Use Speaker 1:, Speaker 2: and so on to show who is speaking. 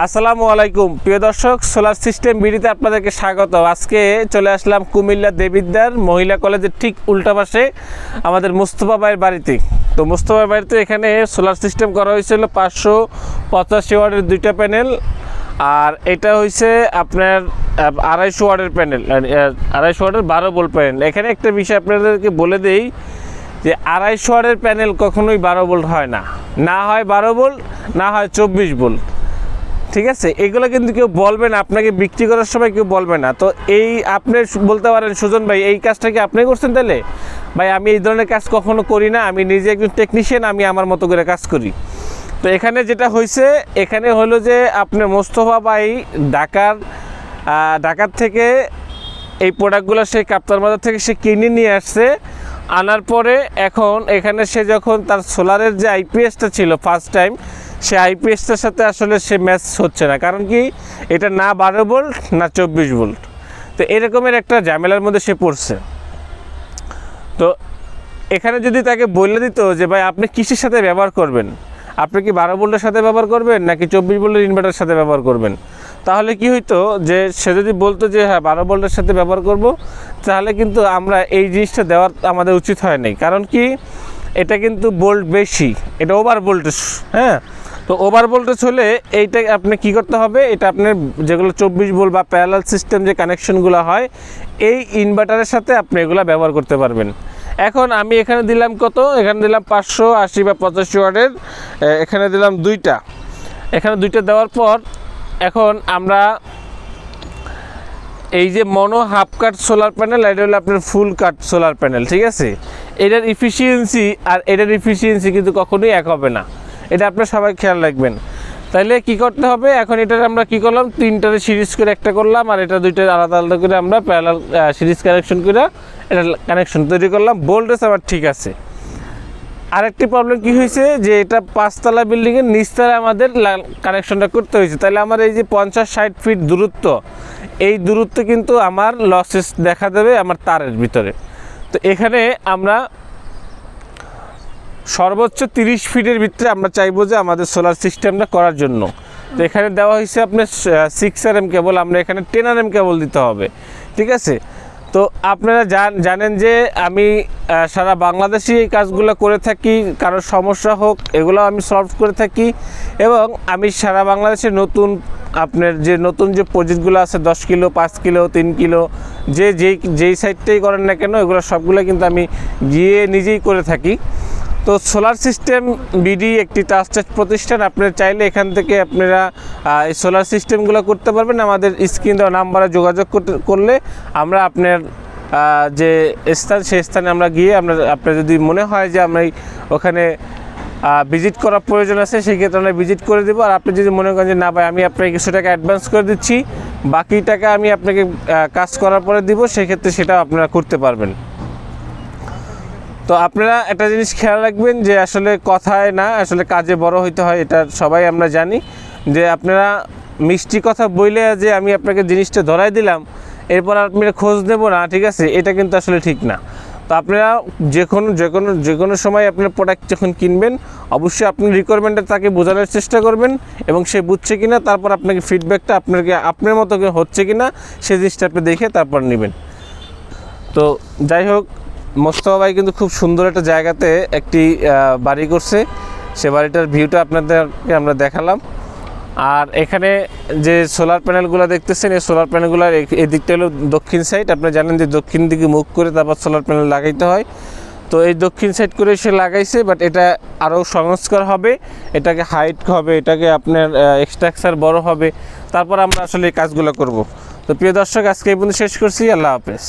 Speaker 1: আসসালামু আলাইকুম। প্রিয় দর্শক সোলার সিস্টেম বিডিতে আপনাদেরকে স্বাগত। আজকে চলে আসলাম কুমিল্লা দেবিদ্যার মহিলা কলেজের ঠিক উল্টা পাশে আমাদের মুস্তফা ভাইয়ের বাড়িতে। তো মুস্তফা বাড়িতে এখানে সোলার সিস্টেম করা হয়েছিল পাঁচশো পঁচাশি ওয়ার্ডের দুইটা প্যানেল আর এটা হয়েছে আপনার আড়াইশো ওয়ার্ডের প্যানেল আড়াইশো ওয়ার্ডের বারো বোল প্যানেল। এখানে একটা বিষয় আপনাদেরকে বলে দেই যে আড়াইশো ওয়ার্ডের প্যানেল কখনোই বারো বোল্ট হয় না। না হয় বারো বোল্ট না হয় চব্বিশ বোল্ট ঠিক আছে? এগুলো কিন্তু কেউ বলবে না, আপনাকে বিক্রি করার সময় কেউ বলবে না। তো এই আপনি বলতে পারেন, সুজন ভাই, এই কাজটা কি আপনি করছেন তাহলে? ভাই, আমি এই ধরনের কাজ কখনো করি না, আমি নিজে একজন টেকনিশিয়ান আমি আমার মতো করে কাজ করি। তো এখানে যেটা হয়েছে এখানে হলো যে আপনার মোস্তফা ভাই ঢাকার ঢাকার থেকে এই প্রোডাক্টগুলো সেই কাপ্তার বাজার থেকে সে কিনে নিয়ে আসছে। আনার পরে এখন এখানে সে যখন তার সোলারের যে আইপিএসটা ছিল ফার্স্ট টাইম সে আইপিএসটার সাথে আসলে সে ম্যাচ হচ্ছে না। কারণ কি? এটা না বারো ভোল্ট না চব্বিশ ভোল্ট তো এরকমের একটা ঝামেলার মধ্যে সে পড়ছে। তো এখানে যদি তাকে বলে দিত যে, ভাই, আপনি কিসের সাথে ব্যবহার করবেন? আপনি কি বারো ভোল্টের সাথে ব্যবহার করবেন, নাকি চব্বিশ ভোল্টের ইনভার্টারের সাথে ব্যবহার করবেন? তাহলে কি হইতো যে, সে যদি বলতো যে হ্যাঁ বারো ভোল্টের সাথে ব্যবহার করব, তাহলে কিন্তু আমরা এই জিনিসটা দেওয়ার আমাদের উচিত হয় নাই। কারণ কি? এটা কিন্তু বোল্ট বেশি। এটা ওভার ভোল্টেজ হ্যাঁ? তো ওভার ভোল্টেজ হলে এইটা আপনি কি করতে হবে? এটা আপনার যেগুলো চব্বিশ ভোল্ট বা প্যারালাল সিস্টেম যে কানেকশনগুলো হয়, এই ইনভার্টারের সাথে আপনি এগুলো ব্যবহার করতে পারবেন। এখন আমি এখানে দিলাম কত? এখানে দিলাম পাঁচশো আশি বা পঁচাশি ওয়ার্ডের এখানে দিলাম দুইটা। এখানে দুইটা দেওয়ার পর এখন আমরা এই যে mono half cut solar panel এটা হলো আপনার ফুল কাট সোলার প্যানেল ঠিক আছে? এটার ইফিসিয়েন্সি আর এটার ইফিসিয়েন্সি কিন্তু কখনোই এক হবে না। এটা আপনার সবাই খেয়াল রাখবেন। তাইলে কি করতে হবে? এখন এটার আমরা কি করলাম? তিনটারে সিরিজ করে একটা করলাম, আর এটা দুইটা আলাদা আলাদা করে আমরা প্যারালাল সিরিজ কানেকশন করে এটা কানেকশন তৈরি করলাম। বোল্ডেস আবার ঠিক আছে। আরেকটি প্রবলেম কি হয়েছে? যে এটা পাঁচতলা বিল্ডিংয়ের নিচতলায় আমাদের কানেকশনটা করতে হয়েছে। তাহলে আমার এই যে পঞ্চাশ ষাট ফিট দূরত্ব, এই দূরত্ব কিন্তু আমার লসেস দেখা দেবে আমার তারের ভিতরে। তো এখানে আমরা সর্বোচ্চ তিরিশ ফিটের ভিতরে আমরা চাইব যে আমাদের সোলার সিস্টেমটা করার জন্য। তো এখানে দেওয়া হয়েছে আপনার সিক্স আর এম কেবল আমরা এখানে টেন আর এম কেবল দিতে হবে, ঠিক আছে? তো আপনারা জান, জানেন যে আমি সারা বাংলাদেশে এই কাজগুলো করে থাকি কারোর সমস্যা হোক এগুলো আমি সলভ করে থাকি এবং আমি সারা বাংলাদেশে নতুন আপনার যে নতুন যে প্রজেক্টগুলো আছে, দশ কিলো, পাঁচ কিলো, তিন কিলো, যে যেই যেই সাইডটাই করেন না কেন, এগুলো সবগুলো কিন্তু আমি গিয়ে নিজেই করে থাকি। তো সোলার সিস্টেম বিডি একটি ট্রাস্টেড প্রতিষ্ঠান। আপনারা চাইলে এখান থেকে আপনারা এই সোলার সিস্টেমগুলো করতে পারবেন। আমাদের স্ক্রিন নাম্বারে যোগাযোগ করলে আমরা আপনার যে স্থান, সেই স্থানে আমরা গিয়ে আমরা, আপনার যদি মনে হয় যে আমরা ওখানে ভিজিট করার প্রয়োজন আছে, সেই ক্ষেত্রে আমরা ভিজিট করে দেবো। আর আপনি যদি মনে করেন যে না ভাই, আমি আপনাকে কিছু টাকা অ্যাডভান্স করে দিচ্ছি, বাকি টাকা আমি আপনাকে কাজ করার পরে দিব সেক্ষেত্রে সেটাও আপনারা করতে পারবেন। তো আপনারা একটা জিনিস খেয়াল রাখবেন যে আসলে কথায় না আসলে কাজে বড় হইতে হয়, এটা সবাই আমরা জানি। যে আপনারা মিষ্টি কথা বইলে যে আমি আপনাকে জিনিসটা ধরাই দিলাম, এরপর আপনারা খোঁজ নেব না, ঠিক আছে? এটা কিন্তু আসলে ঠিক না। তো আপনারা যে কোনো যে কোনো যে কোনো সময় আপনার প্রোডাক্ট যখন কিনবেন, অবশ্যই আপনি রিকোয়ারমেন্টটা তাকে বোঝানোর চেষ্টা করবেন এবং সে বুঝছে কি না তারপর আপনাকে ফিডব্যাকটা আপনাকে, আপনার মতো হচ্ছে কিনা, সে জিনিসটা আপনি দেখে তারপর নেবেন। তো যাই হোক মোস্তফা ভাই কিন্তু খুব সুন্দর একটা জায়গাতে একটি বাড়ি করছে। সে বাড়িটার ভিউটা আপনাদেরকে আমরা দেখালাম। আর এখানে যে সোলার প্যানেলগুলো দেখতেছেন, এই সোলার প্যানেলগুলোর এই দিকটা হলো দক্ষিণ সাইড আপনি জানেন যে দক্ষিণ দিকে মুখ করে তারপর সোলার প্যানেল লাগাইতে হয়। তো এই দক্ষিণ সাইড করে সে লাগাইছে বাট এটা আরও সংস্কার হবে। এটাকে হাইট হবে, এটাকে আপনার এক্সট্রাকচার বড় হবে। তারপর আমরা আসলে এই কাজগুলো করব। তো প্রিয় দর্শক, আজকে এই পর্যন্ত শেষ করছি। আল্লাহ হাফেজ।